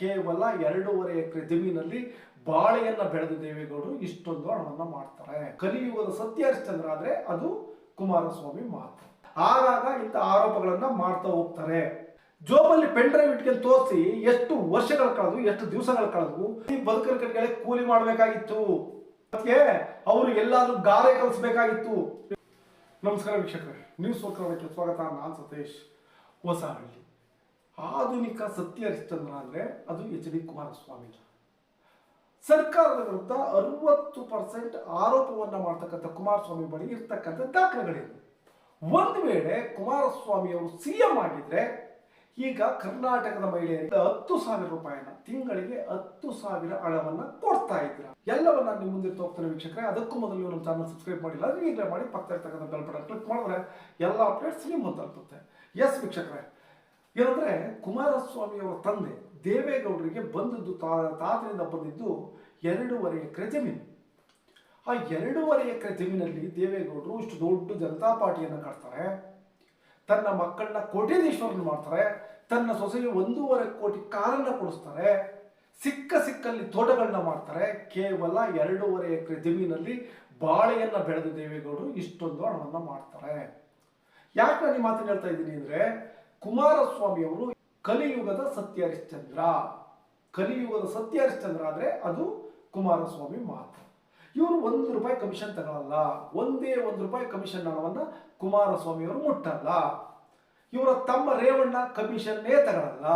ಕೇವಲ ಎರಡೂವರೆ ಎಕರೆ ಜಮೀನಲ್ಲಿ ಬಾಳೆಯನ್ನ ಬೆಳೆದ ದೇವೇಗೌಡರು ಇಷ್ಟೊಂದು ಹಣವನ್ನ ಮಾಡ್ತಾರೆ. ಕಲಿಯುಗದ ಸತ್ಯ ಹರಿಶ್ಚಂದ್ರ ಆದ್ರೆ ಅದು ಕುಮಾರಸ್ವಾಮಿ ಮಾತ್ರ. ಆಗಾಗ ಇಂಥ ಆರೋಪಗಳನ್ನ ಮಾಡ್ತಾ ಹೋಗ್ತಾರೆ. ಜೋಬಲ್ಲಿ ಪೆನ್ ಡ್ರೈವ್ ಇಟ್ಕೊಂಡು ತೋರಿಸಿ ಎಷ್ಟು ವರ್ಷಗಳು ಕಳೆದು, ಎಷ್ಟು ದಿವಸಗಳು ಕಳೆದು ಈ ಬದುಕರ ಕಟ್ಗಳಿಗೆ ಕೂಲಿ ಮಾಡಬೇಕಾಗಿತ್ತು. ಮತ್ತೆ ಅವರು ಎಲ್ಲಾದ್ರೂ ಗಾರೆ ಕಲಿಸ್ಬೇಕಾಗಿತ್ತು. ನಮಸ್ಕಾರ ವೀಕ್ಷಕರೇ ನ್ಯೂಸ್ ವಕ್ರವಕ್ಕೆ ಸ್ವಾಗತ. ನಾನು ಸತೀಶ್ ಹೊಸಹಳ್ಳಿ. ಆಧುನಿಕ ಸತ್ಯ ಹರಿಶ್ಚಂದ್ರ ಅದು ಎಚ್ ಡಿ ಕುಮಾರಸ್ವಾಮಿ. ಸರ್ಕಾರದ ವಿರುದ್ಧ ಅರವತ್ತು ಪರ್ಸೆಂಟ್ ಆರೋಪವನ್ನು ಮಾಡ್ತಕ್ಕಂಥ ಕುಮಾರಸ್ವಾಮಿ ಬಳಿ ಇರ್ತಕ್ಕಂಥ ದಾಖಲೆಗಳಿವೆ. ಒಂದು ವೇಳೆ ಕುಮಾರಸ್ವಾಮಿ ಅವರು ಸಿಎಂ ಆಗಿದ್ರೆ, ಈಗ ಕರ್ನಾಟಕದ ಮಹಿಳೆಯರಿಗೆ ಹತ್ತು ಸಾವಿರ ರೂಪಾಯಿನ ತಿಂಗಳಿಗೆ ಹತ್ತು ಸಾವಿರ ಹಣವನ್ನ ಕೊಡ್ತಾ ಇದ್ರ ಎಲ್ಲವನ್ನ ನಿಮ್ಮ ಮುಂದೆ ಹೋಗ್ತಾನೆ ವೀಕ್ಷಕರೇ. ಅದಕ್ಕೂ ಮೊದಲು ನಮ್ಮ ಚಾನಲ್ ಸಬ್ಸ್ಕ್ರೈಬ್ ಮಾಡಿಲ್ಲ ಈಗಲೇ ಮಾಡಿ ಪಕ್ಕ ಇರ್ತಕ್ಕಂಥ ಬೆಲ್ ಬಟನ್ ಕ್ಲಿಕ್ ಮಾಡಿದ್ರೆ ಎಲ್ಲ ಅಪ್ಡೇಟ್ಸ್ ನಿಮ್ಮ ಮುಂದೆ ತಲುಪುತ್ತೆ. ಎಸ್ ವೀಕ್ಷಕರೇ. ಏನಂದ್ರೆ ಕುಮಾರಸ್ವಾಮಿ ಅವರ ತಂದೆ ದೇವೇಗೌಡರಿಗೆ ಬಂದದ್ದು ತಾ- ತಾತನಿಂದ ಬಂದಿದ್ದು ಎರಡೂವರೆ ಎಕರೆ ಜಮೀನು. ಆ ಎರಡೂವರೆ ಎಕರೆ ಜಮೀನಲ್ಲಿ ದೇವೇಗೌಡರು ಇಷ್ಟು ದೊಡ್ಡ ಜನತಾ ಪಾರ್ಟಿಯನ್ನು ಕಟ್ತಾರೆ. ತನ್ನ ಮಕ್ಕಳನ್ನ ಕೋಟ್ಯಾಧೀಶ್ವರನ್ ಮಾಡ್ತಾರೆ. ತನ್ನ ಸೊಸೆಗೆ ಒಂದೂವರೆ ಕೋಟಿ ಕಾರನ್ನ ಕೊಡಿಸ್ತಾರೆ. ಸಿಕ್ಕ ಸಿಕ್ಕಲ್ಲಿ ತೋಟಗಳನ್ನ ಮಾಡ್ತಾರೆ. ಕೇವಲ ಎರಡೂವರೆ ಎಕರೆ ಜಮೀನಲ್ಲಿ ಬಾಳೆಯನ್ನು ಬೆಳೆದ ದೇವೇಗೌಡರು ಇಷ್ಟೊಂದು ಹಣವನ್ನ ಮಾಡ್ತಾರೆ. ಯಾಕೆ ನಾನು ಈ ಮಾತನ್ನ ಹೇಳ್ತಾ ಇದ್ದೀನಿ ಅಂದ್ರೆ ಕುಮಾರಸ್ವಾಮಿ ಅವರು ಕಲಿಯುಗದ ಸತ್ಯ ಹರಿಶ್ಚಂದ್ರ ಕಲಿಯುಗದ ಸತ್ಯ ಹರಿಶ್ಚಂದ್ರ ಆದ್ರೆ ಅದು ಕುಮಾರಸ್ವಾಮಿ ಮಾತ್ರ. ಇವರು ಒಂದು ರೂಪಾಯಿ ಕಮಿಷನ್ ತಗೊಳ್ಳಲ್ಲ ಒಂದೇ ಒಂದು ರೂಪಾಯಿ ಕಮಿಷನ್ ಹಣವನ್ನ ಕುಮಾರಸ್ವಾಮಿ ಅವರು ಮುಟ್ಟಲ್ಲ. ಇವರ ತಮ್ಮ ರೇವಣ್ಣ ಕಮಿಷನ್ನೇ ತಗೊಳ್ಳಲ್ಲ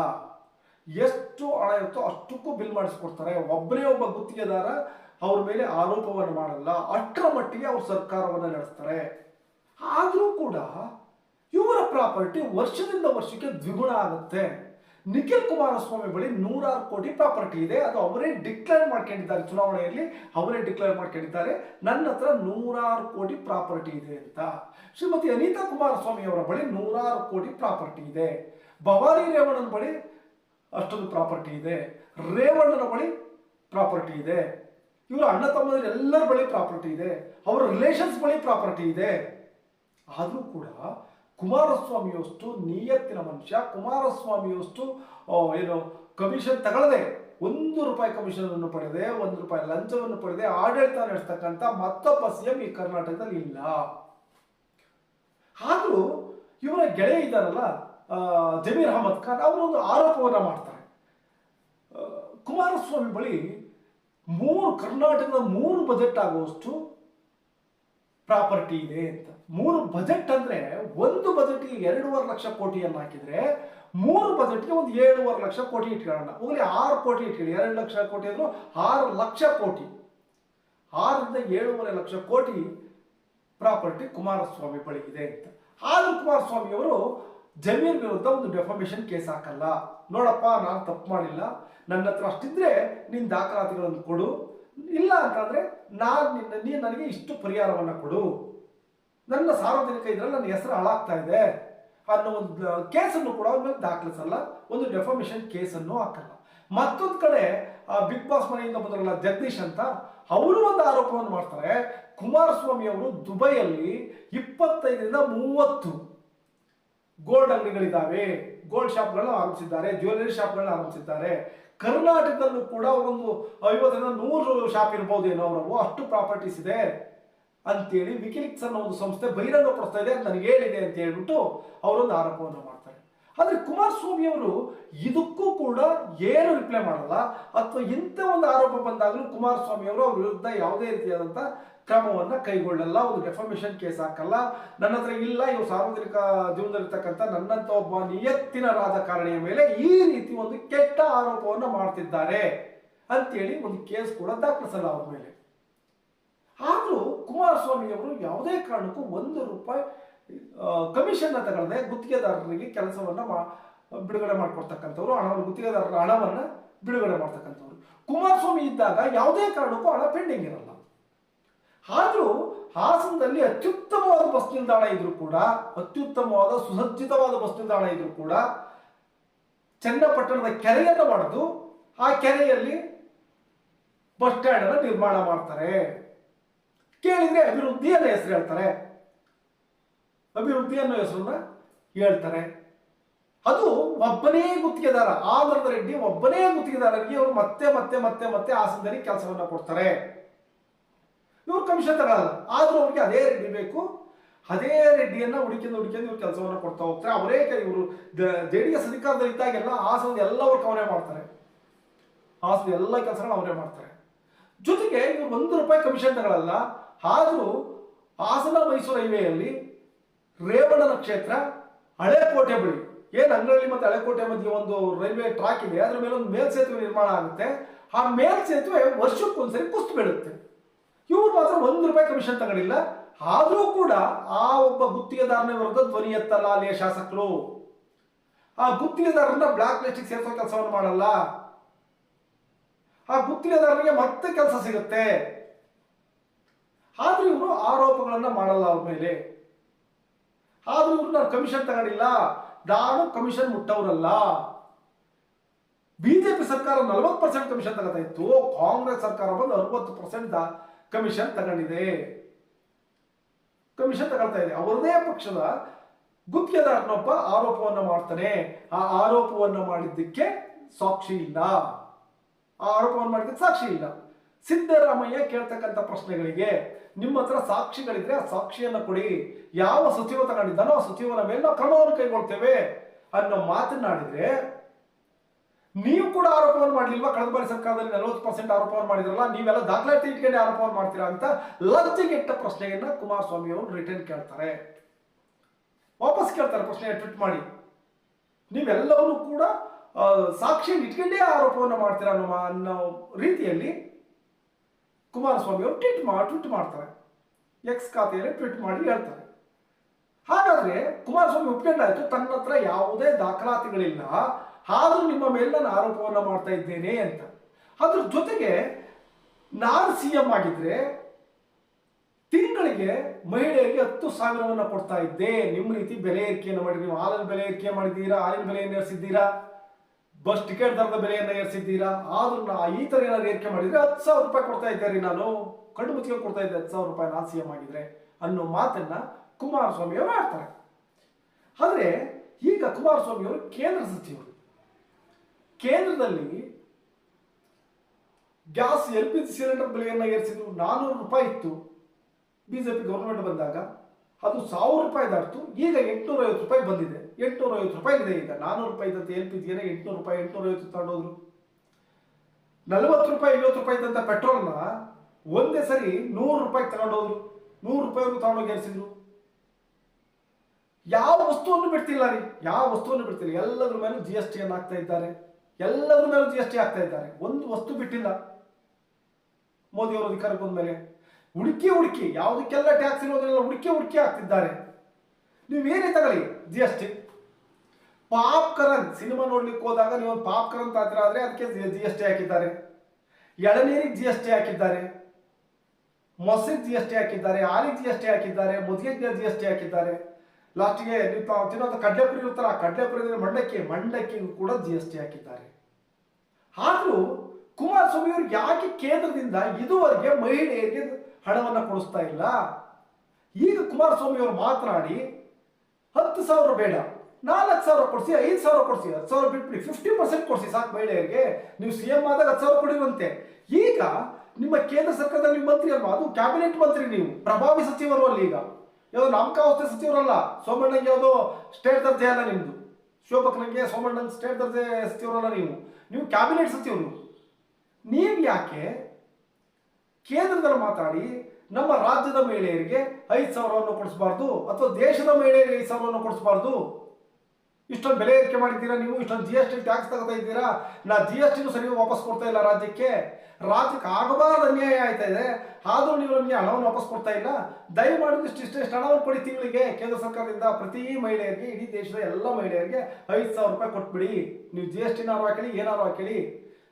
ಎಷ್ಟು ಹಣ ಇರುತ್ತೋ ಅಷ್ಟಕ್ಕೂ ಬಿಲ್ ಮಾಡಿಸ್ಕೊಡ್ತಾರೆ. ಒಬ್ಬರೇ ಒಬ್ಬ ಗುತ್ತಿಗೆದಾರ ಅವ್ರ ಮೇಲೆ ಆರೋಪವನ್ನು ಮಾಡಲ್ಲ. ಅಷ್ಟರ ಮಟ್ಟಿಗೆ ಅವ್ರು ಸರ್ಕಾರವನ್ನು ನಡೆಸ್ತಾರೆ. ಆದರೂ ಕೂಡ ಇವರ ಪ್ರಾಪರ್ಟಿ ವರ್ಷದಿಂದ ವರ್ಷಕ್ಕೆ ದ್ವಿಗುಣ ಆಗುತ್ತೆ. ನಿಖಿಲ್ ಕುಮಾರಸ್ವಾಮಿ ಬಳಿ ನೂರಾರು ಕೋಟಿ ಪ್ರಾಪರ್ಟಿ ಇದೆ. ಅದು ಅವರೇ ಡಿಕ್ಲೇರ್ ಮಾಡ್ಕೊಂಡಿದ್ದಾರೆ ಚುನಾವಣೆಯಲ್ಲಿ. ಅವರೇ ಡಿಕ್ಲೇರ್ ಮಾಡ್ಕೊಂಡಿದ್ದಾರೆ. ನನ್ನ ಹತ್ರ ನೂರಾರು ಕೋಟಿ ಪ್ರಾಪರ್ಟಿ ಇದೆ ಅಂತ. ಶ್ರೀಮತಿ ಅನಿತಾ ಕುಮಾರಸ್ವಾಮಿ ಅವರ ಬಳಿ ನೂರಾರು ಕೋಟಿ ಪ್ರಾಪರ್ಟಿ ಇದೆ. ಭವಾನಿ ರೇವಣ್ಣನ ಬಳಿ ಅಷ್ಟೊಂದು ಪ್ರಾಪರ್ಟಿ ಇದೆ. ರೇವಣ್ಣನ ಬಳಿ ಪ್ರಾಪರ್ಟಿ ಇದೆ. ಇವರ ಅಣ್ಣ ತಮ್ಮಂದಿರ ಎಲ್ಲರ ಬಳಿ ಪ್ರಾಪರ್ಟಿ ಇದೆ. ಅವರ ರಿಲೇಷನ್ಸ್ ಬಳಿ ಪ್ರಾಪರ್ಟಿ ಇದೆ. ಆದರೂ ಕೂಡ ಕುಮಾರಸ್ವಾಮಿಯಷ್ಟು ನಿಯತ್ತಿನ ಮನುಷ್ಯ ಕುಮಾರಸ್ವಾಮಿಯಷ್ಟು ಆ, ಏನು ಕಮಿಷನ್ ತಗೊಳ್ಳದೆ ಒಂದು ರೂಪಾಯಿ ಕಮಿಷನನ್ನು ಪಡೆದೆ ಒಂದು ರೂಪಾಯಿ ಲಂಚವನ್ನು ಪಡೆದೆ ಆಡಳಿತ ನಡೆಸ್ತಕ್ಕಂಥ ಮತ್ತೊಬ್ಬ ಸಿಎಂ ಈ ಕರ್ನಾಟಕದಲ್ಲಿ ಇಲ್ಲ. ಆದರೂ ಇವರ ಗೆಳೆಯ ಇದ್ದಾರಲ್ಲ ಜಮೀರ್ ಅಹಮದ್ ಖಾನ್ ಅವರೊಂದು ಆರೋಪವನ್ನ ಮಾಡ್ತಾರೆ. ಕುಮಾರಸ್ವಾಮಿ ಬಳಿ ಮೂರು ಕರ್ನಾಟಕದ ಮೂರು ಬಜೆಟ್ ಆಗುವಷ್ಟು ಪ್ರಾಪರ್ಟಿ ಇದೆ ಅಂತ. ಮೂರು ಬಜೆಟ್ ಅಂದ್ರೆ ಒಂದು ಬಜೆಟ್ಗೆ ಎರಡೂವರೆ ಲಕ್ಷ ಕೋಟಿಯನ್ನು ಹಾಕಿದ್ರೆ ಮೂರು ಬಜೆಟ್ಗೆ ಒಂದು ಏಳುವರೆ ಲಕ್ಷ ಕೋಟಿ ಇಟ್ಕೊಳ್ಳೋಣ. ಹೋಗ್ಲಿ, ಆರು ಕೋಟಿ ಇಟ್ಕೊಳ್ಳಿ. ಎರಡು ಲಕ್ಷ ಕೋಟಿ ಅಂದ್ರೆ ಆರು ಲಕ್ಷ ಕೋಟಿ. ಆರರಿಂದ ಏಳುವರೆ ಲಕ್ಷ ಕೋಟಿ ಪ್ರಾಪರ್ಟಿ ಕುಮಾರಸ್ವಾಮಿ ಬಳಿ ಇದೆ ಅಂತ. ಆದ್ರೂ ಕುಮಾರಸ್ವಾಮಿ ಅವರು ಜಮೀನ್ ವಿರುದ್ಧ ಒಂದು ಡೆಫಾಮೇಷನ್ ಕೇಸ್ ಹಾಕಲ್ಲ. ನೋಡಪ್ಪ, ನಾನು ತಪ್ಪು ಮಾಡಿಲ್ಲ. ನನ್ನ ಹತ್ರ ಅಷ್ಟಿದ್ರೆ ನಿನ್ನ ದಾಖಲಾತಿಗಳನ್ನು ಕೊಡು. ಇಲ್ಲ ಅಂತಂದ್ರೆ ನಾನು ನಿನ್ನ, ನೀ ನನಗೆ ಇಷ್ಟು ಪರಿಹಾರವನ್ನು ಕೊಡು. ನನ್ನ ಸಾರ್ವಜನಿಕ ಇದರಲ್ಲಿ ನನ್ನ ಹೆಸರು ಹಾಳಾಗ್ತಾ ಇದೆ ಅನ್ನೋ ಒಂದು ಕೇಸನ್ನು ಕೂಡ ಅವ್ರ ಮೇಲೆ ದಾಖಲಿಸಲ್ಲ. ಒಂದು ಡೆಫಾಮೇಷನ್ ಕೇಸನ್ನು ಹಾಕಲ್ಲ. ಮತ್ತೊಂದು ಕಡೆ, ಆ ಬಿಗ್ ಬಾಸ್ ಮನೆಯಿಂದ ಬಂದ್ರಲ್ಲ ಜಗದೀಶ್ ಅಂತ, ಅವರು ಒಂದು ಆರೋಪವನ್ನು ಮಾಡ್ತಾರೆ. ಕುಮಾರಸ್ವಾಮಿ ಅವರು ದುಬೈಯಲ್ಲಿ ಇಪ್ಪತ್ತೈದರಿಂದ ಮೂವತ್ತು ಗೋಲ್ಡ್ ಅಂಗಡಿಗಳಿದ್ದಾವೆ ಗೋಲ್ಡ್ ಶಾಪ್ಗಳನ್ನ ಆರಂಭಿಸಿದ್ದಾರೆ. ಜ್ಯುವೆಲರಿ ಶಾಪ್ಗಳನ್ನ ಆರಂಭಿಸಿದ್ದಾರೆ. ಕರ್ನಾಟಕದಲ್ಲೂ ಕೂಡ ಒಂದು ಐವತ್ತರಿಂದ ನೂರು ಶಾಪ್ ಇರ್ಬೋದೇನೋ ಅವರವು ಅಷ್ಟು ಪ್ರಾಪರ್ಟೀಸ್ ಇದೆ ಅಂತೇಳಿ ವಿಕಿಲಿಕ್ಸ್ ಅನ್ನೋ ಒಂದು ಸಂಸ್ಥೆ ಬಹಿರಂಗ ಪಡಿಸ್ತಾ ಇದೆ ಅಂತ ನನಗೆ ಹೇಳಿದೆ ಅಂತ ಹೇಳ್ಬಿಟ್ಟು ಅವರೊಂದು ಆರೋಪವನ್ನು ಮಾಡ್ತಾರೆ ಆದ್ರೆ ಕುಮಾರಸ್ವಾಮಿ ಅವರು ಇದಕ್ಕೂ ಕೂಡ ಏನು ರಿಪ್ಲೈ ಮಾಡಲ್ಲ. ಅಥವಾ ಇಂಥ ಒಂದು ಆರೋಪ ಬಂದಾಗಲೂ ಕುಮಾರಸ್ವಾಮಿ ಅವರು ಅವ್ರ ವಿರುದ್ಧ ಯಾವುದೇ ರೀತಿಯಾದಂಥ ಕ್ರಮವನ್ನ ಕೈಗೊಳ್ಳಲ್ಲ, ಒಂದು ಡೆಫಾಮೇಷನ್ ಕೇಸ್ ಹಾಕಲ್ಲ. ನನ್ನ ಹತ್ರ ಇಲ್ಲ, ಇವರು ಸಾರ್ವಜನಿಕ ಜೀವನದಲ್ಲಿರ್ತಕ್ಕಂಥ ನನ್ನಂತ ಒಬ್ಬ ನಿಯತ್ತಿನ ರಾಜಕಾರಣಿಯ ಮೇಲೆ ಈ ರೀತಿ ಒಂದು ಕೆಟ್ಟ ಆರೋಪವನ್ನು ಮಾಡ್ತಿದ್ದಾರೆ ಅಂತೇಳಿ ಒಂದು ಕೇಸ್ ಕೂಡ ದಾಖಲಿಸಲ್ಲ ಅವ್ರ ಮೇಲೆ. ಆದರೂ ಕುಮಾರಸ್ವಾಮಿ ಅವರು ಯಾವುದೇ ಕಾರಣಕ್ಕೂ ಒಂದು ರೂಪಾಯಿ ಕಮಿಷನ್ ತಗೊಳ್ಳದೆ ಗುತ್ತಿಗೆದಾರರಿಗೆ ಕೆಲಸವನ್ನು ಮಾ, ಬಿಡುಗಡೆ ಮಾಡಿಕೊಡ್ತಕ್ಕಂಥವ್ರು, ಹಣವನ್ನು, ಗುತ್ತಿಗೆದಾರರ ಹಣವನ್ನು ಬಿಡುಗಡೆ ಮಾಡ್ತಕ್ಕಂಥವ್ರು. ಕುಮಾರಸ್ವಾಮಿ ಇದ್ದಾಗ ಯಾವುದೇ ಕಾರಣಕ್ಕೂ ಹಣ ಪೆಂಡಿಂಗ್ ಇರಲ್ಲ. ಆದರೂ ಹಾಸನದಲ್ಲಿ ಅತ್ಯುತ್ತಮವಾದ ಬಸ್ ನಿಲ್ದಾಣ ಇದ್ರೂ ಕೂಡ, ಅತ್ಯುತ್ತಮವಾದ ಸುಸಜ್ಜಿತವಾದ ಬಸ್ ನಿಲ್ದಾಣ ಇದ್ರೂ ಕೂಡ, ಚನ್ನಪಟ್ಟಣದ ಕೆರೆಯನ್ನು ಮಾಡಿದು ಆ ಕೆರೆಯಲ್ಲಿ ಬಸ್ ಸ್ಟ್ಯಾಂಡನ್ನು ನಿರ್ಮಾಣ ಮಾಡ್ತಾರೆ. ಕೇಳಿದ್ರೆ ಅಭಿವೃದ್ಧಿ ಹೆಸರು ಹೇಳ್ತಾರೆ. ಅಭಿವೃದ್ಧಿ ಅನ್ನೋ ಹೆಸರನ್ನ ಹೇಳ್ತಾರೆ. ಅದು ಒಬ್ಬನೇ ಗುತ್ತಿಗೆದಾರ ಆಧಾರದ ರೆಡ್ಡಿ ಒಬ್ಬನೇ ಗುತ್ತಿಗೆದಾರರಿಗೆ ಅವರು ಮತ್ತೆ ಮತ್ತೆ ಮತ್ತೆ ಮತ್ತೆ ಆಸನದಲ್ಲಿ ಕೆಲಸವನ್ನ ಕೊಡ್ತಾರೆ. ಇವ್ರು ಕಮಿಷನ್ ತಗೊಳ್ಳಲ್ಲ ಆದ್ರೂ ಅವ್ರಿಗೆ ಅದೇ ರೆಡ್ಡಿ ಬೇಕು. ಅದೇ ರೆಡ್ಡಿಯನ್ನ ಹುಡುಕಿಂದ ಹುಡುಕಿಂದ ಇವ್ರು ಕೆಲಸವನ್ನ ಕೊಡ್ತಾ ಹೋಗ್ತಾರೆ. ಅವರೇ ಇವರು ಜೆ ಡಿ ಎಸ್ ಅಧಿಕಾರದಲ್ಲಿ ಇದ್ದಾಗೆಲ್ಲ ಎಲ್ಲ ವರ್ಕ್ ಅವರೇ ಮಾಡ್ತಾರೆ. ಆಸನ ಎಲ್ಲ ಕೆಲಸಗಳನ್ನ ಅವರೇ ಮಾಡ್ತಾರೆ. ಜೊತೆಗೆ ಇವ್ರು ಒಂದು ರೂಪಾಯಿ ಕಮಿಷನ್ ತಗೊಳ್ಳಲ್ಲ ಆದರೂ ಹಾಸನ ಮೈಸೂರು ಹೈವೇಯಲ್ಲಿ ರೇವಣ್ಣನ ಕ್ಷೇತ್ರ ಹಳೆಕೋಟೆ ಬಳಿ ಏನು ಅಂಗಡಿ ಮತ್ತು ಹಳೆಕೋಟೆ ಮಧ್ಯೆ ಒಂದು ರೈಲ್ವೆ ಟ್ರ್ಯಾಕ್ ಇದೆ, ಅದ್ರ ಮೇಲೆ ಒಂದು ಮೇಲ್ಸೇತುವೆ ನಿರ್ಮಾಣ ಆಗುತ್ತೆ. ಆ ಮೇಲ್ಸೇತುವೆ ವರ್ಷಕ್ಕೊಂದ್ಸರಿ ಕುಸ್ತು ಬೀಳುತ್ತೆ. ಇವ್ರು ಮಾತ್ರ ಒಂದು ರೂಪಾಯಿ ಕಮಿಷನ್ ತಗೊಂಡಿಲ್ಲ, ಆದರೂ ಕೂಡ ಆ ಒಬ್ಬ ಗುತ್ತಿಗೆದಾರನ ವಿರುದ್ಧ ಧ್ವನಿ ಎತ್ತಲ್ಲ ಅಲ್ಲಿಯ ಶಾಸಕರು. ಆ ಗುತ್ತಿಗೆದಾರರನ್ನ ಬ್ಲಾಕ್ ಲಿಸ್ಟಿಗೆ ಸೇರಿಸೋ ಕೆಲಸವನ್ನು ಮಾಡಲ್ಲ. ಆ ಗುತ್ತಿಗೆದಾರರಿಗೆ ಮತ್ತೆ ಕೆಲಸ ಸಿಗುತ್ತೆ. ಆದ್ರೆ ಇವರು ಆರೋಪಗಳನ್ನ ಮಾಡಲ್ಲ ಅವ್ರ ಮೇಲೆ. ಆದ್ರೂ ನಾನು ಕಮಿಷನ್ ತಗೊಂಡಿಲ್ಲ. ನಾನು ಕಮಿಷನ್ ಮುಟ್ಟವರಲ್ಲ. ಬಿಜೆಪಿ ಸರ್ಕಾರ ನಲವತ್ತು ಪರ್ಸೆಂಟ್ ಕಮಿಷನ್ ತಗೋತಾ ಇತ್ತು. ಕಾಂಗ್ರೆಸ್ ಸರ್ಕಾರ ಬಂದು ಅರವತ್ತು ಪರ್ಸೆಂಟ್ ಕಮಿಷನ್ ತಗೊಂಡಿದೆ. ಕಮಿಷನ್ ತಗೊಳ್ತಾ ಇದೆ. ಅವರದೇ ಪಕ್ಷದ ಗುತ್ತಿಗೆದಾರನೊಬ್ಬ ಆರೋಪವನ್ನು ಮಾಡ್ತಾನೆ. ಆ ಆರೋಪವನ್ನು ಮಾಡಿದ್ದಕ್ಕೆ ಸಾಕ್ಷಿ ಇಲ್ಲ. ಆ ಆರೋಪವನ್ನು ಮಾಡಿದ್ದಕ್ಕೆ ಸಾಕ್ಷಿ ಇಲ್ಲ. ಸಿದ್ದರಾಮಯ್ಯ ಕೇಳ್ತಕ್ಕಂಥ ಪ್ರಶ್ನೆಗಳಿಗೆ ನಿಮ್ಮ ಹತ್ರ ಸಾಕ್ಷಿಗಳಿದ್ರೆ ಆ ಸಾಕ್ಷಿಯನ್ನ ಕೊಡಿ. ಯಾವ ಸಚಿವ ತಗೊಂಡಿದ್ದಾನೋ ಆ ಸಚಿವನ ಮೇಲೆ ನಾವು ಕ್ರಮವನ್ನು ಕೈಗೊಳ್ತೇವೆ ಅನ್ನೋ ಮಾತನಾಡಿದ್ರೆ ನೀವು ಕೂಡ ಆರೋಪವನ್ನು ಮಾಡಲಿಲ್ವಾ? ಕಳೆದ ಬಾರಿ ಸರ್ಕಾರದಲ್ಲಿ ನಲವತ್ತು ಪರ್ಸೆಂಟ್ ಆರೋಪವನ್ನು ಮಾಡಿದ್ರಲ್ಲ, ನೀವೆಲ್ಲ ದಾಖಲಾತಿ ಇಟ್ಕೊಂಡು ಆರೋಪವನ್ನು ಮಾಡ್ತೀರಾ ಅಂತ ಲಜ್ಜೆಗೆಟ್ಟ ಪ್ರಶ್ನೆಯನ್ನ ಕುಮಾರಸ್ವಾಮಿ ಅವರು ರಿಟರ್ನ್ ಕೇಳ್ತಾರೆ. ವಾಪಸ್ ಕೇಳ್ತಾರೆ ಪ್ರಶ್ನೆ ಟ್ವಿಟ್ ಮಾಡಿ. ನೀವೆಲ್ಲವೂ ಕೂಡ ಸಾಕ್ಷಿ ಇಟ್ಕೊಂಡೇ ಆರೋಪವನ್ನು ಮಾಡ್ತೀರಾ ಅನ್ನೋ ಅನ್ನೋ ರೀತಿಯಲ್ಲಿ ಕುಮಾರಸ್ವಾಮಿ ಅವರು ಟ್ವೀಟ್ ಮಾಡಿ ಟ್ವೀಟ್ ಮಾಡ್ತಾರೆ. ಎಕ್ಸ್ ಖಾತೆಯಲ್ಲಿ ಟ್ವೀಟ್ ಮಾಡಿ ಹೇಳ್ತಾರೆ. ಹಾಗಾದ್ರೆ ಕುಮಾರಸ್ವಾಮಿ ಒಪ್ಕೊಂಡಾಯ್ತು ತನ್ನ ಹತ್ರ ಯಾವುದೇ ದಾಖಲಾತಿಗಳಿಲ್ಲ. ಆದರೂ ನಿಮ್ಮ ಮೇಲೆ ನಾನು ಆರೋಪವನ್ನು ಮಾಡ್ತಾ ಇದ್ದೇನೆ ಅಂತ. ಅದ್ರ ಜೊತೆಗೆ ನಾನು ಸಿ ಎಂ ಆಗಿದ್ರೆ ತಿಂಗಳಿಗೆ ಮಹಿಳೆಯರಿಗೆ ಹತ್ತು ಸಾವಿರವನ್ನು ಕೊಡ್ತಾ ಇದ್ದೆ. ನಿಮ್ಮ ರೀತಿ ಬೆಲೆ ಏರಿಕೆಯನ್ನು ಮಾಡಿ ನೀವು ಹಾಲಿನ ಬೆಲೆ ಏರಿಕೆ ಮಾಡಿದ್ದೀರಾ, ಹಾಲಿನ ಬೆಲೆಯನ್ನು ಏರಿಸಿದ್ದೀರಾ? ಬಸ್ ಟಿಕೆಟ್ ದರದ ಬೆಲೆಯನ್ನು ಏರಿಸಿದ್ದೀರಾ? ಆದ್ರೂ ಈ ತರ ಏನಾದ್ರು ಏರಿಕೆ ಮಾಡಿದ್ರೆ ಹತ್ತು ಸಾವಿರ ರೂಪಾಯಿ ಕೊಡ್ತಾ ಇದ್ದೆ ರೀ ನಾನು. ಕಣ್ಣು ಮುಚ್ಚಿಗೆ ಕೊಡ್ತಾ ಇದ್ದೆ, ಹತ್ತು ಸಾವಿರ ರೂಪಾಯಿ ನಾನು ಸಿ ಎಂ ಆಗಿದ್ರೆ ಅನ್ನೋ ಮಾತನ್ನ ಕುಮಾರಸ್ವಾಮಿ ಅವರು ಆಡ್ತಾರೆ ಆದರೆ ಈಗ ಕುಮಾರಸ್ವಾಮಿ ಅವರು ಕೇಂದ್ರ ಸಚಿವರು. ಕೇಂದ್ರದಲ್ಲಿ gas L P G cylinder ಬೆಲೆಯನ್ನು ಏರಿಸಿದ್ರು ನಾನ್ನೂರು ರೂಪಾಯಿ ಇತ್ತು. ಬಿಜೆಪಿ ಗೌರ್ಮೆಂಟ್ ಬಂದಾಗ ಅದು ಸಾವಿರ ರೂಪಾಯಿ ದಾಟ್ತು ಈಗ ಎಂಟುನೂರ ಐವತ್ತು ರೂಪಾಯಿ ಬಂದಿದೆ. ಎಂಟುನೂರ ಐವತ್ತು ರೂಪಾಯಿ ಇದೆ ಈಗ. ನಾನ್ನೂರು ರೂಪಾಯಿ ಇದ್ದಂತೆ ಎಲ್ ಎಂಟುನೂರು ರೂಪಾಯಿ ಎಂಟುನೂರ ಐವತ್ತು ತಗೊಂಡೋದ್ರು ನಲವತ್ತು ರೂಪಾಯಿ, ಐವತ್ತು ರೂಪಾಯಿ ಇದ್ದಂಥ ಪೆಟ್ರೋಲ್ನ ಒಂದೇ ಸರಿ ನೂರು ರೂಪಾಯಿ ತಗೊಂಡೋದ್ರು ನೂರು ರೂಪಾಯಿವರೆಗೂ ತಗೊಂಡೋಗಿ ಎರಿಸಿದ್ರು ಯಾವ ವಸ್ತುವನ್ನು ಬಿಡ್ತಿಲ್ಲ ರೀ. ಯಾವ ವಸ್ತುವನ್ನು ಬಿಡ್ತಿಲ್ಲ. ಎಲ್ಲದ್ರ ಮೇಲೂ ಜಿ ಎಸ್ ಟಿಯನ್ನು ಹಾಕ್ತಾ ಇದ್ದಾರೆ. ಎಲ್ಲದ್ರ ಮೇಲೂ ಜಿ ಎಸ್ ಟಿ ಹಾಕ್ತಾ ಇದ್ದಾರೆ. ಒಂದು ವಸ್ತು ಬಿಟ್ಟಿಲ್ಲ. ಮೋದಿಯವರು ಅಧಿಕಾರಕ್ಕೆ ಬಂದ ಬಂದ್ಮೇಲೆ. ಹುಡುಕಿ ಹುಡುಕಿ, ಯಾವುದಕ್ಕೆಲ್ಲ ಟ್ಯಾಕ್ಸ್ ಇರೋದ್ರೆಲ್ಲ ಹುಡುಕಿ ಹುಡುಕಿ ಹಾಕ್ತಿದ್ದಾರೆ. ನೀವೇನೇ ತಗೊಳ್ಳಿ G S T popcorn cinema ನೋಡ್ಲಿಕ್ಕೆ ಹೋದಾಗ ನೀವು ಒಂದು ಪಾಪ್ಕರನ್ ತಾತ್ರ ಆದ್ರೆ ಅದಕ್ಕೆ ಜಿ ಎಸ್ ಟಿ ಹಾಕಿದ್ದಾರೆ. ಎಳನೀರಿಗೆ ಜಿ ಎಸ್ ಟಿ ಹಾಕಿದ್ದಾರೆ. ಮೊಸರಿಗೆ ಜಿ ಎಸ್ ಟಿ ಹಾಕಿದ್ದಾರೆ. ಹಾಲಿಗೆ ಜಿ ಎಸ್ ಟಿ ಹಾಕಿದ್ದಾರೆ. ಮುದಿಗೆಗೆ ಜಿ ಎಸ್ ಟಿ ಹಾಕಿದ್ದಾರೆ. ಲಾಸ್ಟ್ಗೆ ನೀವು ತಿನ್ನೋದು ಕಡಲೆಪುರಿ ಇರುತ್ತಲ್ಲ, ಆ ಕಡಲೆಪುರಿ ಮಂಡಕ್ಕಿ, ಮಂಡಕ್ಕಿಗೂ ಕೂಡ ಜಿ ಎಸ್ ಟಿ ಹಾಕಿದ್ದಾರೆ. ಆದರೂ ಕುಮಾರಸ್ವಾಮಿ ಅವ್ರಿಗೆ ಯಾಕೆ ಕೇಂದ್ರದಿಂದ ಇದುವರೆಗೆ ಮಹಿಳೆಯರಿಗೆ ಹಣವನ್ನು ಕೊಡಿಸ್ತಾ ಇಲ್ಲ. ಈಗ ಕುಮಾರಸ್ವಾಮಿ ಅವರು ಮಾತನಾಡಿ, ಹತ್ತು ಸಾವಿರ ಬೇಡ, ನಾಲ್ಕು ಸಾವಿರ ಕೊಡಿಸಿ, ಐದು ಸಾವಿರ ಕೊಡಿಸಿ, ಹತ್ತು ಸಾವಿರ ಬಿಟ್ಬಿಡಿ ಫಿಫ್ಟಿ ಪರ್ಸೆಂಟ್ ಕೊಡಿಸಿ ಸಾಕು ಮಹಿಳೆಯರಿಗೆ. ನೀವು ಸಿ ಎಂ ಆದಾಗ ಹತ್ತು ಸಾವಿರ ಕೊಡಿರುವಂತೆ. ಈಗ ನಿಮ್ಮ ಕೇಂದ್ರ ಸರ್ಕಾರದಲ್ಲಿ ನಿಮ್ಮ ಮಂತ್ರಿ ಅಲ್ವಾ? ಅದು ಕ್ಯಾಬಿನೆಟ್ ಮಂತ್ರಿ ನೀವು, ಪ್ರಭಾವಿ ಸಚಿವರು ಅಲ್ಲಿ ಈಗ. ಯಾವುದೋ ನಾಮಕಾವಸ್ಥೆ ಸಚಿವರಲ್ಲ ಸೋಮಣ್ಣಗೆ ಯಾವುದೋ ಸ್ಟೇಟ್ ದರ್ಜೆ ಅಲ್ಲ ನಿಮ್ದು. ಶೋಭಕ್ನಂಗೆ ಸೋಮಣ್ಣನ ಸ್ಟೇಟ್ ದರ್ಜೆ ಸಚಿವರಲ್ಲ ನೀವು. ನೀವು ಕ್ಯಾಬಿನೆಟ್ ಸಚಿವರು. ನೀವು ಯಾಕೆ ಕೇಂದ್ರದಲ್ಲಿ ಮಾತಾಡಿ, ನಮ್ಮ ರಾಜ್ಯದ ಮಹಿಳೆಯರಿಗೆ ಐದು ಸಾವಿರವನ್ನು ಕೊಡಿಸಬಾರ್ದು ಅಥವಾ ದೇಶದ ಮಹಿಳೆಯರಿಗೆ ಐದು ಸಾವಿರವನ್ನು ಕೊಡಿಸಬಾರ್ದು? ಇಷ್ಟೊಂದು ಬೆಲೆ ಏರಿಕೆ ಮಾಡಿದ್ದೀರಾ ನೀವು? ಇಷ್ಟೊಂದು ಜಿ ಎಸ್ ಟಿ ಟ್ಯಾಕ್ಸ್ ತಗೋತಾ ಇದ್ದೀರಾ? ನಾ ಜಿ ಎಸ್ ಟಿನೂ ಸರಿ ವಾಪಸ್ ಕೊಡ್ತಾ ಇಲ್ಲ ರಾಜ್ಯಕ್ಕೆ. ರಾಜ್ಯಕ್ಕೆ ಆಗಬಾರದು ಅನ್ಯಾಯ ಆಯ್ತಾ ಇದೆ? ಆದರೂ ನೀವು ನಮಗೆ ಹಣವನ್ನು ವಾಪಸ್ ಕೊಡ್ತಾ ಇಲ್ಲ? ದಯಮಾಡಿ ಇಷ್ಟು ಇಷ್ಟು ಹಣವನ್ನು ಕೊಡಿ ತಿಂಗಳಿಗೆ. ಕೇಂದ್ರ ಸರ್ಕಾರದಿಂದ ಪ್ರತಿ ಮಹಿಳೆಯರಿಗೆ, ಇಡೀ ದೇಶದ ಎಲ್ಲ ಮಹಿಳೆಯರಿಗೆ ಐದು ಸಾವಿರ ರೂಪಾಯಿ ಕೊಟ್ಬಿಡಿ. ನೀವು ಜಿ ಎಸ್ ಟಿನಾರು ಹಾಕಲಿ ಏನಾರು ಹಾಕಿಳಿ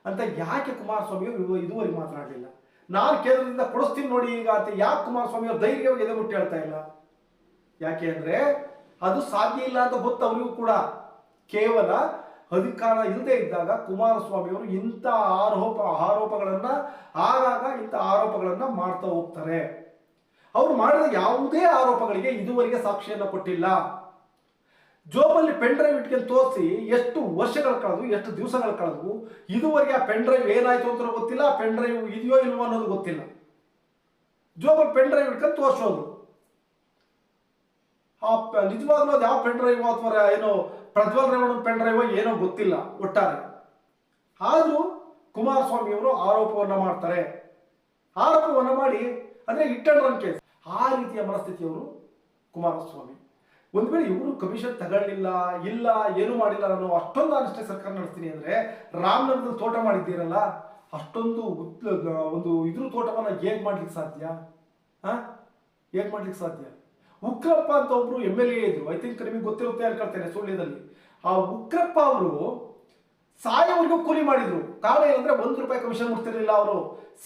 ಅಂತ ಯಾಕೆ ಕುಮಾರಸ್ವಾಮಿ ಇದುವರೆಗೆ ಮಾತನಾಡಲಿಲ್ಲ ನಾನು ಕೇಂದ್ರದಿಂದ ಕೊಡಿಸ್ತೀನಿ ನೋಡಿ ಈಗ ಅಂತ ಯಾಕೆ ಕುಮಾರಸ್ವಾಮಿ ಅವರು ಧೈರ್ಯವಾಗಿ ಎದೆ ಮುಟ್ಟಿ ಹೇಳ್ತಾ ಇಲ್ಲ? ಯಾಕೆ ಅಂದ್ರೆ ಅದು ಸಾಧ್ಯ ಇಲ್ಲ ಅಂತ ಗೊತ್ತು ಅವರಿಗೂ ಕೂಡ. ಕೇವಲ ಅಧಿಕಾರ ಇಲ್ಲದೆ ಇದ್ದಾಗ ಕುಮಾರಸ್ವಾಮಿ ಅವರು ಇಂಥ ಆರೋಪ, ಆರೋಪಗಳನ್ನ ಆಗಾಗ ಇಂಥ ಆರೋಪಗಳನ್ನ ಮಾಡ್ತಾ ಹೋಗ್ತಾರೆ. ಅವರು ಮಾಡಿದ ಯಾವುದೇ ಆರೋಪಗಳಿಗೆ ಇದುವರೆಗೆ ಸಾಕ್ಷಿಯನ್ನು ಕೊಟ್ಟಿಲ್ಲ. ಜೋಬಲ್ಲಿ ಪೆನ್ ಡ್ರೈವ್ ಇಟ್ಕೊಂಡು ತೋರಿಸಿ ಎಷ್ಟು ವರ್ಷಗಳು ಕಳೆದು ಎಷ್ಟು ದಿವಸಗಳು ಕಳೆದು ಇದುವರೆಗೆ ಆ ಪೆನ್ ಡ್ರೈವ್ ಏನಾಯ್ತು ಅಂತ ಗೊತ್ತಿಲ್ಲ, ಆ ಪೆನ್ ಡ್ರೈವ್ ಇದೆಯೋ ಇಲ್ವೋ ಅನ್ನೋದು ಗೊತ್ತಿಲ್ಲ. ಜೋಬಲ್ಲಿ ಪೆನ್ ಡ್ರೈವ್ ಇಟ್ಕೊಂಡು ತೋರಿಸೋದು ಆ ನಿಜವಾಗ್ಲೂ ಅದು ಯಾವ ಪೆನ್ ಡ್ರೈವ್ ಅಥವಾ ಏನೋ ಪ್ರಜ್ವಲ್ ರೇವಣ್ಣ ಪೆನ್ ಡ್ರೈವ್ ಏನೋ ಗೊತ್ತಿಲ್ಲ ಒಟ್ಟಾರೆ. ಆದರೂ ಕುಮಾರಸ್ವಾಮಿ ಅವರು ಆರೋಪವನ್ನ ಮಾಡ್ತಾರೆ. ಆರೋಪವನ್ನ ಮಾಡಿ, ಅಂದರೆ ಇಟ್ಟಣ್ಣ ಕೇಸ್. ಆ ರೀತಿಯ ಮನಸ್ಥಿತಿಯವರು ಕುಮಾರಸ್ವಾಮಿ. ಒಂದ್ ವೇಳೆ ಇವರು ಕಮಿಷನ್ ತಗೊಳ್ಳಿಲ್ಲ, ಇಲ್ಲ, ಏನು ಮಾಡಿಲ್ಲ ನಾನು ಅಷ್ಟೊಂದು ಅನಿಷ್ಟ ಸರ್ಕಾರ ನಡೆಸ್ತೀನಿ ಅಂದ್ರೆ ರಾಮನಗರದಲ್ಲಿ ತೋಟ ಮಾಡಿದ್ದೀರಲ್ಲ, ಅಷ್ಟೊಂದು ಒಂದು ಇದ್ರ ತೋಟವನ್ನ ಹೇಗೆ ಮಾಡ್ಲಿಕ್ಕೆ ಸಾಧ್ಯ? ಹಾಂ ಹೇಗೆ ಮಾಡ್ಲಿಕ್ಕೆ ಸಾಧ್ಯ? ಉಕ್ರಪ್ಪ ಅಂತ ಒಬ್ರು ಎಂ ಎಲ್ ಎ ಇದ್ರು. ಐ ಥಿಂಕ್ ನಿಮಗೆ ಗೊತ್ತಿರುತ್ತೆ ಅನ್ಕೊಳ್ತೇನೆ ಸುಳ್ಳ್ಯದಲ್ಲಿ. ಆ ಉಕ್ರಪ್ಪ ಅವರು ಸಾಯೋವರೆಗೂ ಕೂಲಿ ಮಾಡಿದ್ರು. ಕಾರಣ ಏನಂದ್ರೆ ಒಂದು ರೂಪಾಯಿ ಕಮಿಷನ್ ಮುಟ್ತಿರಲಿಲ್ಲ ಅವರು.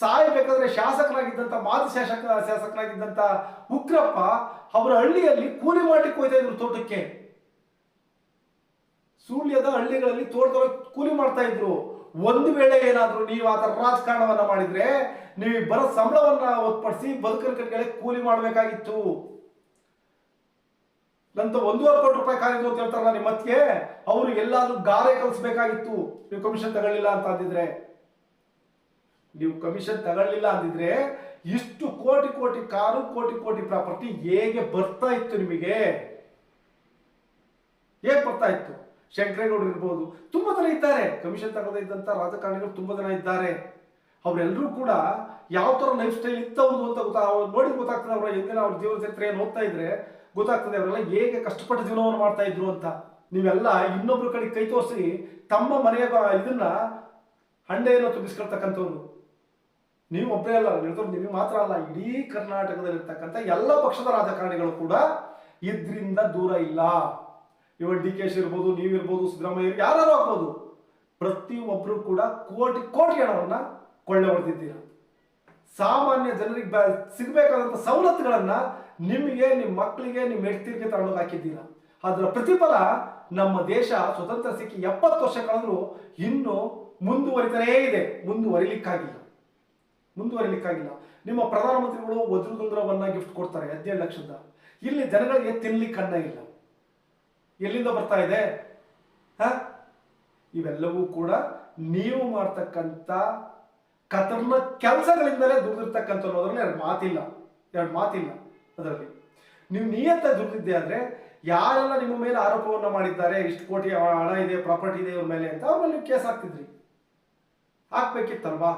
ಸಾಯಬೇಕಾದ್ರೆ ಶಾಸಕರಾಗಿದ್ದಂಥ ಮಾಜಿ ಶಾಸಕ ಶಾಸಕರಾಗಿದ್ದಂಥ ಉಗ್ರಪ್ಪ ಅವರ ಹಳ್ಳಿಯಲ್ಲಿ ಕೂಲಿ ಮಾಡ್ಲಿಕ್ಕೆ ಹೋಯ್ತಾ ಇದ್ರು ತೋಟಕ್ಕೆ. ಸುಳ್ಯದ ಹಳ್ಳಿಗಳಲ್ಲಿ ತೋಟದಲ್ಲಿ ಕೂಲಿ ಮಾಡ್ತಾ ಇದ್ರು. ಒಂದು ವೇಳೆ ಏನಾದರೂ ನೀವು ಆ ಥರ ರಾಜಕಾರಣವನ್ನ ಮಾಡಿದ್ರೆ ನೀವು ಬರೋ ಸಂಬಳವನ್ನ ಒತ್ಪಡಿಸಿ ಬದುಕರ ಕಟ್ಗಳಿಗೆ ಕೂಲಿ ಮಾಡಬೇಕಾಗಿತ್ತು. ನಂತ ಒಂದೂವರೆ ಕೋಟಿ ರೂಪಾಯಿ ಕಾಯ್ದು ಅಂತ ಹೇಳ್ತಾರಲ್ಲ ನಿಮ್ಮ ಮತ್ತಿಗೆ ಅವರು ಎಲ್ಲಾದ್ರೂ ಗಾರೆ ಕಲಿಸ್ಬೇಕಾಗಿತ್ತು ನೀವು ಕಮಿಷನ್ ತಗೊಳ್ಳಿಲ್ಲ ಅಂತ ಅಂದಿದ್ರೆ. ನೀವು ಕಮಿಷನ್ ತಗೊಳ್ಳಿಲ್ಲ ಅಂದಿದ್ರೆ ಇಷ್ಟು ಕೋಟಿ ಕೋಟಿ ಕಾರು, ಕೋಟಿ ಕೋಟಿ ಪ್ರಾಪರ್ಟಿ ಹೇಗೆ ಬರ್ತಾ ಇತ್ತು ನಿಮಗೆ? ಹೇಗೆ ಬರ್ತಾ ಇತ್ತು? ಶಂಕರೇಗೌಡರು ಇರ್ಬೋದು, ತುಂಬಾ ಜನ ಇದ್ದಾರೆ. ಕಮಿಷನ್ ತಗೊಳ್ಳದೇ ಇದ್ದಂತ ರಾಜಕಾರಣಿಗಳು ತುಂಬಾ ಜನ ಇದ್ದಾರೆ. ಅವರೆಲ್ಲರೂ ಕೂಡ ಯಾವ ತರ ಲೈಫ್ ಸ್ಟೈಲ್ ಇತ್ತವ್ರು ಅಂತ ಗೊತ್ತಾ ನೋಡಿ ಗೊತ್ತಾಗ್ತದೆ ಅವರ ಎಂದಿನ ಅವ್ರ ಜೀವನ ಚರಿತ್ರೆ ಏನು ಓದ್ತಾ ಇದ್ರೆ. ಗೊತ್ತಾಗ್ತದೆ ಅವರೆಲ್ಲ ಹೇಗೆ ಕಷ್ಟಪಟ್ಟ ಜೀವನವನ್ನು ಮಾಡ್ತಾ ಇದ್ರು ಅಂತ. ನೀವೆಲ್ಲ ಇನ್ನೊಬ್ರ ಕಡೆ ಕೈ ತೋರಿಸಿ ತಮ್ಮ ಮನೆಯ ಇದನ್ನ ಹಂಡೆಯನ್ನು ತುಂಬಿಸ್ಕೊಳ್ತಕ್ಕಂಥವ್ರು. ನೀವು ಒಬ್ಬರೇ ಅಲ್ಲ ಹೇಳ್ತಾರೆ ನಿಮಗೆ ಮಾತ್ರ ಅಲ್ಲ, ಇಡೀ ಕರ್ನಾಟಕದಲ್ಲಿರ್ತಕ್ಕಂಥ ಎಲ್ಲ ಪಕ್ಷದ ರಾಜಕಾರಣಿಗಳು ಕೂಡ ಇದ್ರಿಂದ ದೂರ ಇಲ್ಲ. ಇವಾಗ ಡಿ ಕೆ ಶಿ ಇರ್ಬೋದು, ನೀವಿರ್ಬೋದು, ಸಿದ್ದರಾಮಯ್ಯ ಯಾರು ಆಗ್ಬೋದು. ಪ್ರತಿಯೊಬ್ಬರು ಕೂಡ ಕೋಟಿ ಕೋಟಿ ಹಣವನ್ನ ಕೊಳ್ಳೆ ಹೊಡೆದಿದ್ದೀರ. ಸಾಮಾನ್ಯ ಜನರಿಗೆ ಸಿಗಬೇಕಾದಂಥ ಸವಲತ್ತುಗಳನ್ನ ನಿಮಗೆ ನಿಮ್ಮ ಮಕ್ಕಳಿಗೆ ನಿಮ್ಮ ಹೆಂಡತಿಗೆ ತಗೊಂಡೋಗಿ ಹಾಕಿದ್ದೀರಾ? ಅದರ ಪ್ರತಿಫಲ ನಮ್ಮ ದೇಶ ಸ್ವತಂತ್ರ ಸಿಕ್ಕಿ ಎಪ್ಪತ್ತು ವರ್ಷ ಕಳೆದ್ರು ಇನ್ನೂ ಮುಂದುವರಿತಾನೇ ಇದೆ. ಮುಂದುವರಿಲಿಕ್ಕಾಗಿಲ್ಲ. ಮುಂದುವರಿಲಿಕ್ಕಾಗಿಲ್ಲ. ನಿಮ್ಮ ಪ್ರಧಾನಮಂತ್ರಿಗಳು ವಜ್ರದುಂದ್ರವನ್ನ ಗಿಫ್ಟ್ ಕೊಡ್ತಾರೆ, ಹದಿನೇಳು ಲಕ್ಷದ. ಇಲ್ಲಿ ಜನಗಳಿಗೆ ತಿನ್ಲಿಕ್ಕೆ ಕಣ್ಣ ಇಲ್ಲ. ಎಲ್ಲಿಂದ ಬರ್ತಾ ಇದೆ? ಹ? ಇವೆಲ್ಲವೂ ಕೂಡ ನೀವು ಮಾಡ್ತಕ್ಕಂಥ ಕತರ್ನ ಕೆಲಸಗಳಿಂದಲೇ ದುಡ್ದಿರ್ತಕ್ಕಂಥ ಅನ್ನೋದ್ರಲ್ಲಿ ಎರಡು ಮಾತಿಲ್ಲ. ಎರಡು ಮಾತಿಲ್ಲ. ಅದರಲ್ಲಿ. ನೀವು ನಿಯತ್ತ ದುಡ್ದಿದ್ದೆ ಆದ್ರೆ ಯಾರೆಲ್ಲ ನಿಮ್ಮ ಮೇಲೆ ಆರೋಪವನ್ನು ಮಾಡಿದ್ದಾರೆ, ಇಷ್ಟು ಕೋಟಿ ಹಣ ಇದೆ ಪ್ರಾಪರ್ಟಿ ಇದೆ ಇವ್ರ ಮೇಲೆ ಅಂತ ಅವ್ರ ಮೇಲೆ ನೀವು ಕೇಸ್ ಹಾಕ್ತಿದ್ರಿ. ಹಾಕ್ಬೇಕಿತ್ತಲ್ವಾ?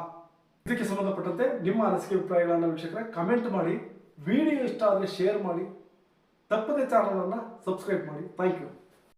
ಇದಕ್ಕೆ ಸಂಬಂಧಪಟ್ಟಂತೆ ನಿಮ್ಮ ಅನಿಸಿಕೆ ಅಭಿಪ್ರಾಯಗಳನ್ನು ವೀಕ್ಷಕರೇ ಕಮೆಂಟ್ ಮಾಡಿ ವಿಡಿಯೋ ಇಷ್ಟ ಆದರೆ ಶೇರ್ ಮಾಡಿ, ತಪ್ಪದೆ ಚಾನಲನ್ನು ಸಬ್ಸ್ಕ್ರೈಬ್ ಮಾಡಿ. Thank you